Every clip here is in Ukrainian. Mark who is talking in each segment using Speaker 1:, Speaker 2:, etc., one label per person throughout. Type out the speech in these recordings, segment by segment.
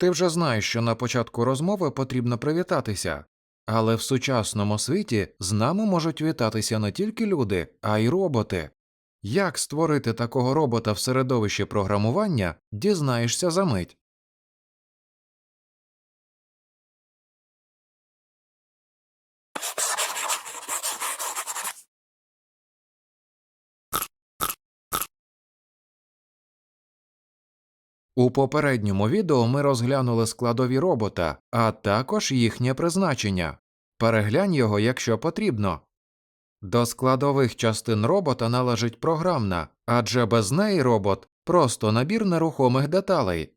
Speaker 1: Ти вже знаєш, що на початку розмови потрібно привітатися, але в сучасному світі з нами можуть вітатися не тільки люди, а й роботи. Як створити такого робота в середовищі програмування, дізнаєшся за мить. У попередньому відео ми розглянули складові робота, а також їхнє призначення. Переглянь його, якщо потрібно. До складових частин робота належить програмна, адже без неї робот просто набір нерухомих деталей.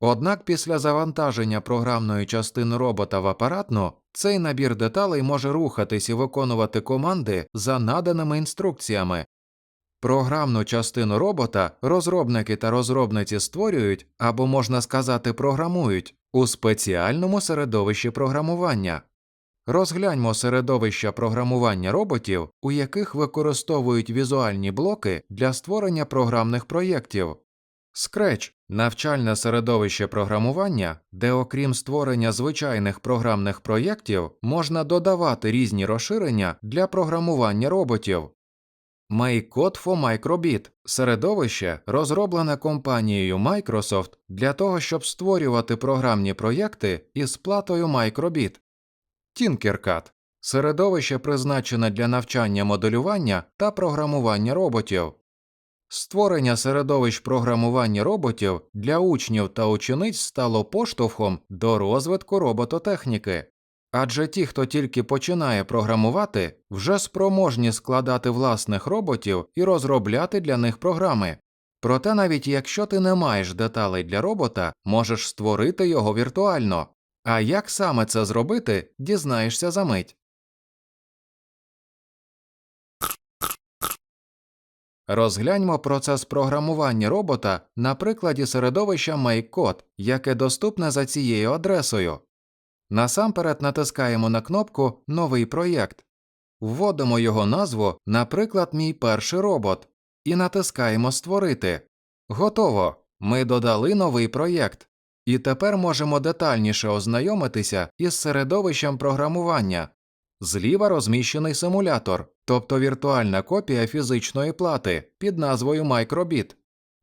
Speaker 1: Однак після завантаження програмної частини робота в апаратну цей набір деталей може рухатись і виконувати команди за наданими інструкціями. Програмну частину робота розробники та розробниці створюють або, можна сказати, програмують у спеціальному середовищі програмування. Розгляньмо середовища програмування роботів, у яких використовують візуальні блоки для створення програмних проєктів. Scratch – навчальне середовище програмування, де окрім створення звичайних програмних проєктів можна додавати різні розширення для програмування роботів. For Microbit – середовище, розроблене компанією Microsoft для того, щоб створювати програмні проєкти із платою Microbit. Tinkercad – середовище, призначене для навчання моделювання та програмування роботів. Створення середовищ програмування роботів для учнів та учениць стало поштовхом до розвитку робототехніки. Адже ті, хто тільки починає програмувати, вже спроможні складати власних роботів і розробляти для них програми. Проте навіть якщо ти не маєш деталей для робота, можеш створити його віртуально. А як саме це зробити, дізнаєшся за мить. Розгляньмо процес програмування робота на прикладі середовища MakeCode, яке доступне за цією адресою. Насамперед натискаємо на кнопку Новий проєкт, вводимо його назву, наприклад, Мій перший робот, і натискаємо Створити. Готово. Ми додали новий проєкт. І тепер можемо детальніше ознайомитися із середовищем програмування. Зліва розміщений симулятор, тобто віртуальна копія фізичної плати під назвою Microbit.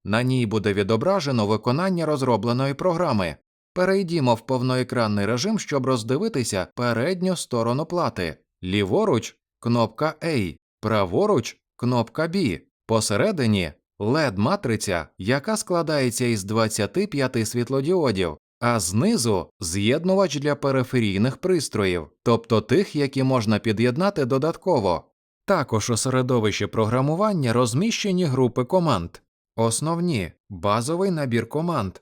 Speaker 1: На ній буде відображено виконання розробленої програми. Перейдімо в повноекранний режим, щоб роздивитися передню сторону плати. Ліворуч кнопка A, праворуч кнопка B, посередині led матриця, яка складається із 25 світлодіодів, а знизу з'єднувач для периферійних пристроїв, тобто тих, які можна під'єднати додатково. Також у середовищі програмування розміщені групи команд. Основні базовий набір команд,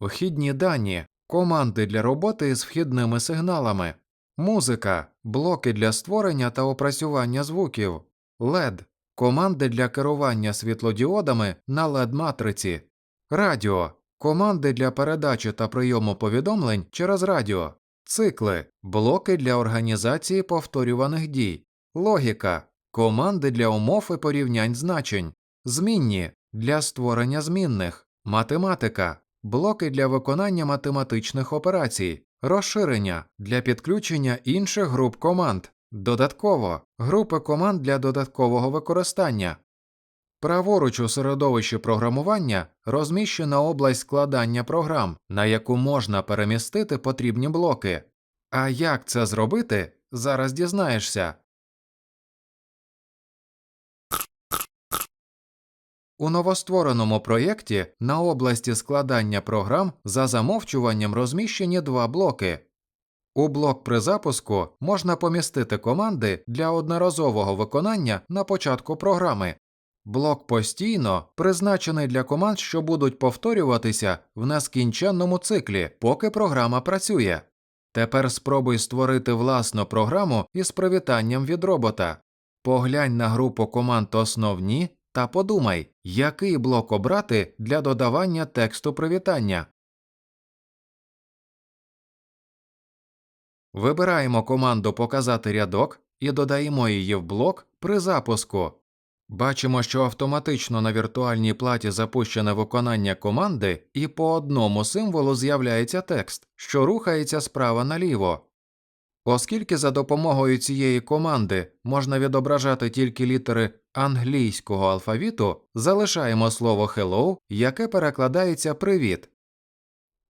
Speaker 1: вхідні дані, команди для роботи з вхідними сигналами, музика, блоки для створення та опрацювання звуків, LED, команди для керування світлодіодами на LED матриці, радіо, команди для передачі та прийому повідомлень через радіо, цикли, блоки для організації повторюваних дій, логіка, команди для умов і порівнянь значень, змінні для створення змінних, математика, блоки для виконання математичних операцій, розширення для підключення інших груп команд, додатково групи команд для додаткового використання. Праворуч у середовищі програмування розміщена область складання програм, на яку можна перемістити потрібні блоки. А як це зробити, зараз дізнаєшся. У новоствореному проєкті на області складання програм за замовчуванням розміщені два блоки. У блок при запуску можна помістити команди для одноразового виконання на початку програми. Блок постійно призначений для команд, що будуть повторюватися в нескінченному циклі, поки програма працює. Тепер спробуй створити власну програму із привітанням від робота. Поглянь на групу команд основні та подумай, який блок обрати для додавання тексту привітання. Вибираємо команду Показати рядок і додаємо її в блок при запуску. Бачимо, що автоматично на віртуальній платі запущене виконання команди, і по одному символу з'являється текст, що рухається справа наліво. Оскільки за допомогою цієї команди можна відображати тільки літери англійського алфавіту, залишаємо слово hello, яке перекладається привіт.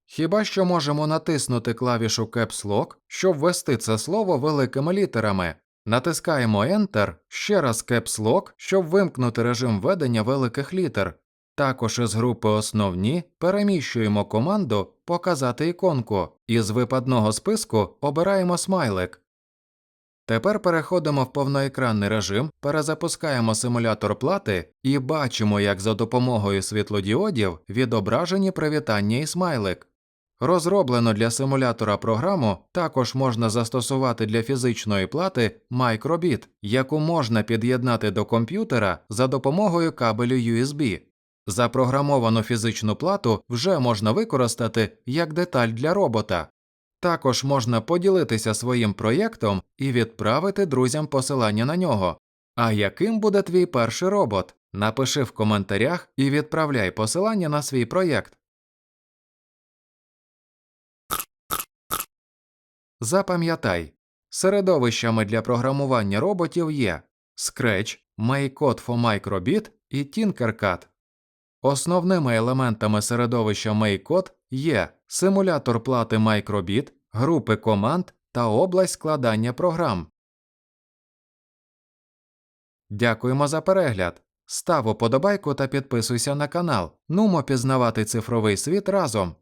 Speaker 1: Хіба що можемо натиснути клавішу Caps Lock, щоб ввести це слово великими літерами. Натискаємо Enter, ще раз Caps Lock, щоб вимкнути режим ведення великих літер. Також із групи Основні переміщуємо команду Показати іконку і з випадного списку обираємо смайлик. Тепер переходимо в повноекранний режим, перезапускаємо симулятор плати і бачимо, як за допомогою світлодіодів відображені привітання і смайлик. Розроблено для симулятора програму також можна застосувати для фізичної плати Microbit, яку можна під'єднати до комп'ютера за допомогою кабелю USB. Запрограмовану фізичну плату вже можна використати як деталь для робота. Також можна поділитися своїм проєктом і відправити друзям посилання на нього. А яким буде твій перший робот? Напиши в коментарях і відправляй посилання на свій проєкт. Запам'ятай, середовищами для програмування роботів є Scratch, MakeCode for Microbit і Tinkercad. Основними елементами середовища MakeCode є симулятор плати Microbit, групи команд та область складання програм. Дякуємо за перегляд. Став уподобайку та підписуйся на канал. Нумо пізнавати цифровий світ разом.